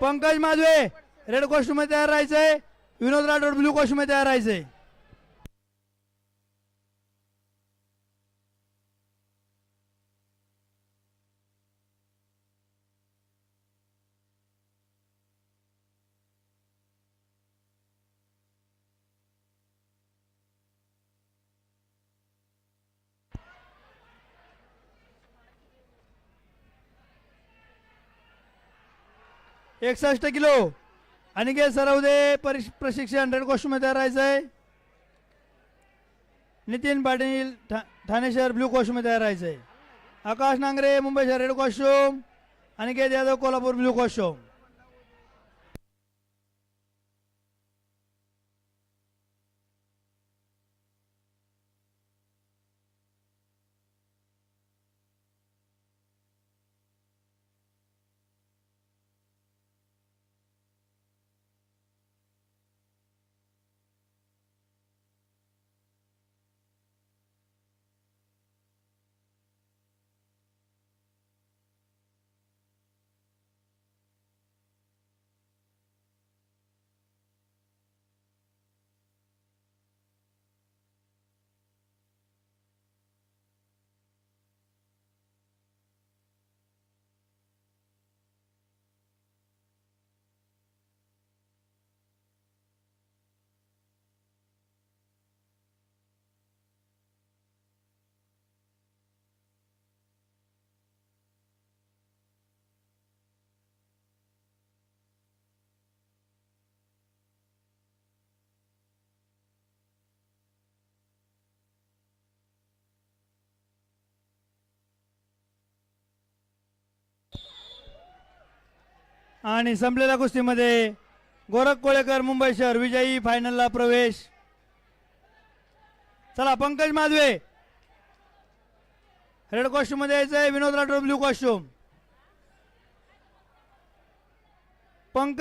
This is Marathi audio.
पंकज माधवे रेड कॉस्ट्यूममध्ये तयार राहायचंय. विनोद राठोड ब्लू कॉस्ट्यूममध्ये तयार राहायचंय. एकसष्ट किलो. अनिकेत सरवदे परिश- प्रशिक्षण रेड कॉस्ट्यूममध्ये तयार राहायचंय नितीन पाटील ठा- ठाणे शहर ब्ल्यू कॉस्ट्यूममध्ये तयार राहायचंय आकाश नांगरे मुंबई शहर red costume Aniket Yadav Kolhapur blue costume आणि संपलेल्या कुस्तीमध्ये गोरख कोळेकर मुंबई शहर विजयी फायनलला प्रवेश. चला पंकज माधवे. रेड कॉस्ट्यूममध्ये यायचंय विनोद राठोड ब्ल्यू कॉस्ट्यूम